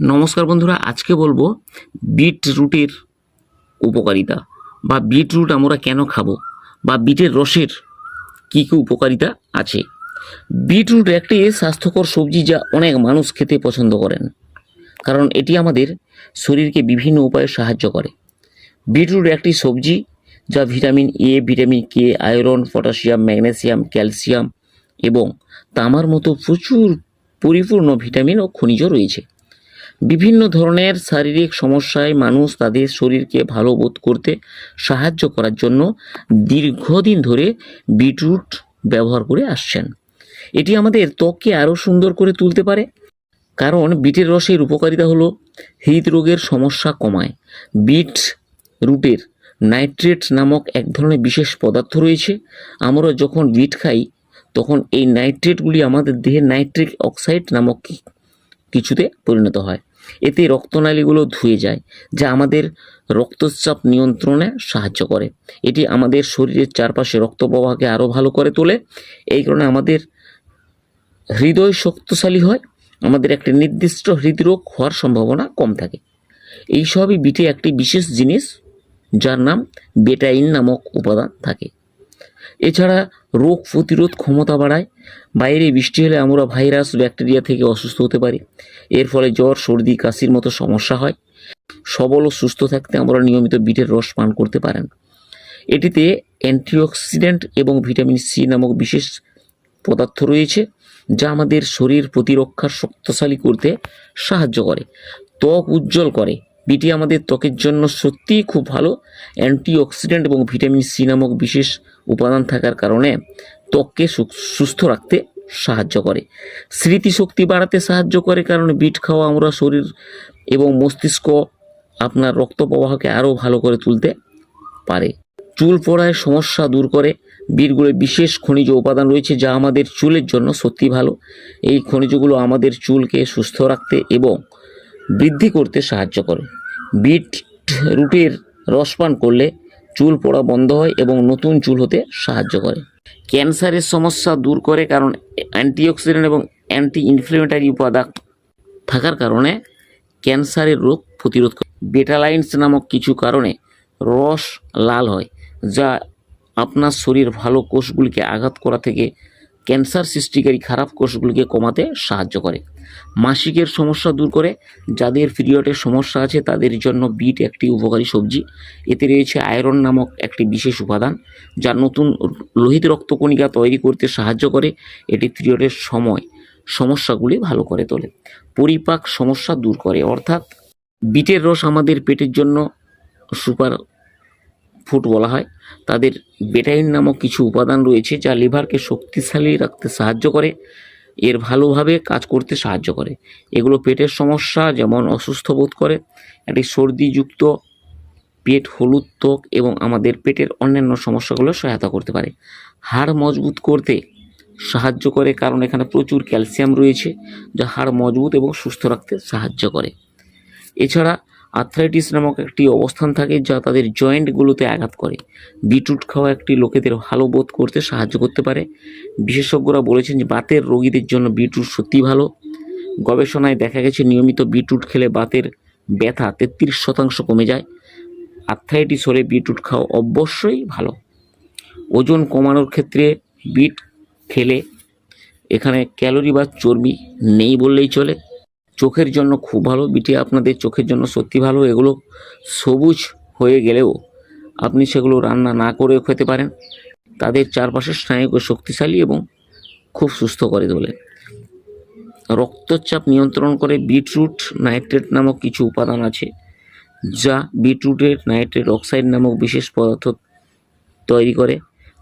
নমস্কার বন্ধুরা, আজকে বলব বিট রুটের উপকারিতা বা বিট রুট আমরা কেন খাব বা বিটের রসের কী কী উপকারিতা আছে। বিটরুট একটি স্বাস্থ্যকর সবজি যা অনেক মানুষ খেতে পছন্দ করেন, কারণ এটি আমাদের শরীরকে বিভিন্ন উপায়ে সাহায্য করে। বিটরুট একটি সবজি যা vitamin A vitamin K iron, potassium, magnesium, calcium এবং তামার মতো প্রচুর পরিপূর্ণ ভিটামিন ও খনিজ রয়েছে। বিভিন্ন ধরনের শারীরিক সমস্যায় মানুষ তাদের শরীরকে ভালো বোধ করতে সাহায্য করার জন্য দীর্ঘদিন ধরে বিটরুট ব্যবহার করে আসছেন। এটি আমাদের ত্বককে আরও সুন্দর করে তুলতে পারে, কারণ বিটের রসের উপকারিতা হলো হৃদরোগের সমস্যা কমায়। বিট রুটের নাইট্রেট নামক এক ধরনের বিশেষ পদার্থ রয়েছে। আমরা যখন বিট খাই, তখন এই নাইট্রেটগুলি আমাদের দেহে নাইট্রিক অক্সাইড নামক কিছুতে পরিণত হয়। এতে রক্তনালীগুলো ধুয়ে যায়, যা আমাদের রক্তচাপ নিয়ন্ত্রণে সাহায্য করে। এটি আমাদের শরীরের চারপাশে রক্ত প্রবাহকে আরও ভালো করে তোলে। এই কারণে আমাদের হৃদয় শক্তিশালী হয়, আমাদের একটি নির্দিষ্ট হৃদরোগ হওয়ার সম্ভাবনা কম থাকে। এই সবই বিটে একটি বিশেষ জিনিস, যার নাম বেটাইন নামক উপাদান থাকে। এছাড়া রোগ প্রতিরোধ ক্ষমতা বাড়ায়। বাইরে বৃষ্টি হলে আমরা ভাইরাস, ব্যাকটেরিয়া থেকে অসুস্থ হতে পারি। এর ফলে জ্বর, সর্দি, কাশির মতো সমস্যা হয়। সবল ও সুস্থ থাকতে আমরা নিয়মিত বিটের রস পান করতে পারেন। এটিতে অ্যান্টিঅক্সিডেন্ট এবং ভিটামিন সি নামক বিশেষ পদার্থ রয়েছে, যা আমাদের শরীর প্রতিরক্ষার শক্তিশালী করতে সাহায্য করে, ত্বক উজ্জ্বল করে বিটি আমাদের ত্বকের জন্য সত্যিই খুব ভালো। অ্যান্টিঅক্সিডেন্ট এবং ভিটামিন সি নামক বিশেষ উপাদান থাকার কারণে ত্বককে সুস্থ রাখতে সাহায্য করে। স্মৃতিশক্তি বাড়াতে সাহায্য করে কারণ বিট খাওয়া আমরা শরীর এবং মস্তিষ্ক আপনার রক্ত প্রবাহকে আরও ভালো করে তুলতে পারে। চুল পড়ায় সমস্যা দূর করে। বীরগুলো বিশেষ খনিজ উপাদান রয়েছে যা আমাদের চুলের জন্য সত্যি ভালো। এই খনিজগুলো আমাদের চুলকে সুস্থ রাখতে এবং বৃদ্ধি করতে সাহায্য করে। বিট রুটের রস পান করলে চুল পড়া বন্ধ হয় এবং নতুন চুল হতে সাহায্য করে। ক্যান্সারের সমস্যা দূর করে কারণ অ্যান্টিঅক্সিডেন্ট এবং অ্যান্টি ইনফ্লেমেটারি উপাদান থাকার কারণে ক্যান্সারের রোগ প্রতিরোধ করে। বেটালাইন্স নামক কিছু কারণে রস লাল হয়, যা আপনার শরীর ভালো কোষগুলিকে আঘাত করা থেকে ক্যান্সার সৃষ্টিকারী খারাপ কোষগুলিকে কমাতে সাহায্য করে। মাসিকের সমস্যা দূর করে। যাদের পিরিয়ডের সমস্যা আছে, তাদের জন্য বিট একটি উপকারী সবজি। এতে রয়েছে আয়রন নামক একটি বিশেষ উপাদান, যা নতুন লোহিত রক্তকণিকা তৈরি করতে সাহায্য করে। এটি পিরিয়ডের সময় সমস্যাগুলি ভালো করে তোলে। পরিপাক সমস্যা দূর করে। অর্থাৎ বিটের রস আমাদের পেটের জন্য সুপার ফুড বলা হয়, তাদের বেটাইন নামক কিছু উপাদান রয়েছে যা লিভারকে শক্তিশালী রাখতে সাহায্য করে, এর ভালোভাবে কাজ করতে সাহায্য করে। এগুলো পেটের সমস্যা, যেমন অসুস্থ বোধ করে, একটি সর্দিযুক্ত, পেট হলুদ ত্বক এবং আমাদের পেটের অন্যান্য সমস্যাগুলো সহায়তা করতে পারে। হাড় মজবুত করতে সাহায্য করে, কারণ এখানে প্রচুর ক্যালসিয়াম রয়েছে, যা হাড় মজবুত এবং সুস্থ রাখতে সাহায্য করে। এছাড়া আর্থ্রাইটিস নামক একটি অবস্থান থাকে যা তাদের জয়েন্টগুলোতে আঘাত করে। বিটরুট খাওয়া একটি লোকেদের ভালো বোধ করতে সাহায্য করতে পারে। বিশেষজ্ঞরা বলেছেন যে বাতের রোগীদের জন্য বিটরুট সত্যিই ভালো। গবেষণায় দেখা গেছে, নিয়মিত বিটরুট খেলে বাতের ব্যথা তেত্রিশ শতাংশ কমে যায়। আর্থ্রাইটিস হলে বিটরুট খাওয়া অবশ্যই ভালো। ওজন কমানোর ক্ষেত্রে বিট খেলে এখানে ক্যালোরি বা চর্বি নেই বললেই চলে। চোখের জন্য খুব ভালো বিটি আপনাদের চোখের জন্য সত্যি ভালো, এগুলো সবুজ হয়ে গেলেও আপনি সেগুলো রান্না না করেও খেতে পারেন। তাদের চারপাশের স্নায়ুকে শক্তিশালী এবং খুব সুস্থ করে তোলে রক্তচাপ নিয়ন্ত্রণ করে বিটরুট নাইট্রেট নামক কিছু উপাদান আছে, যা বিটরুটের নাইট্রেট অক্সাইড নামক বিশেষ পদার্থ তৈরি করে,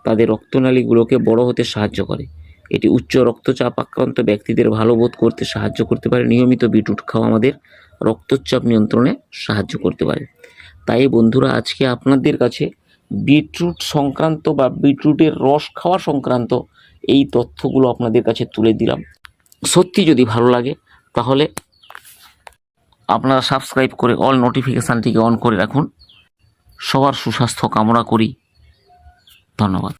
তাদের রক্তনালীগুলোকে বড় হতে সাহায্য করে। এটি উচ্চ রক্তচাপ আক্রান্ত ব্যক্তিদের ভালো বোধ করতে সাহায্য করতে পারে। নিয়মিত বিটরুট খাওয়া আমাদের রক্তচাপ নিয়ন্ত্রণে সাহায্য করতে পারে। তাই বন্ধুরা, আজকে আপনাদের কাছে বিটরুট সংক্রান্ত বা বিটরুটের রস খাওয়া সংক্রান্ত এই তথ্যগুলো আপনাদের কাছে তুলে দিলাম। সত্যি যদি ভালো লাগে, তাহলে আপনারা সাবস্ক্রাইব করে অল নোটিফিকেশানটিকে অন করে রাখুন। সবার সুস্বাস্থ্য কামনা করি। ধন্যবাদ।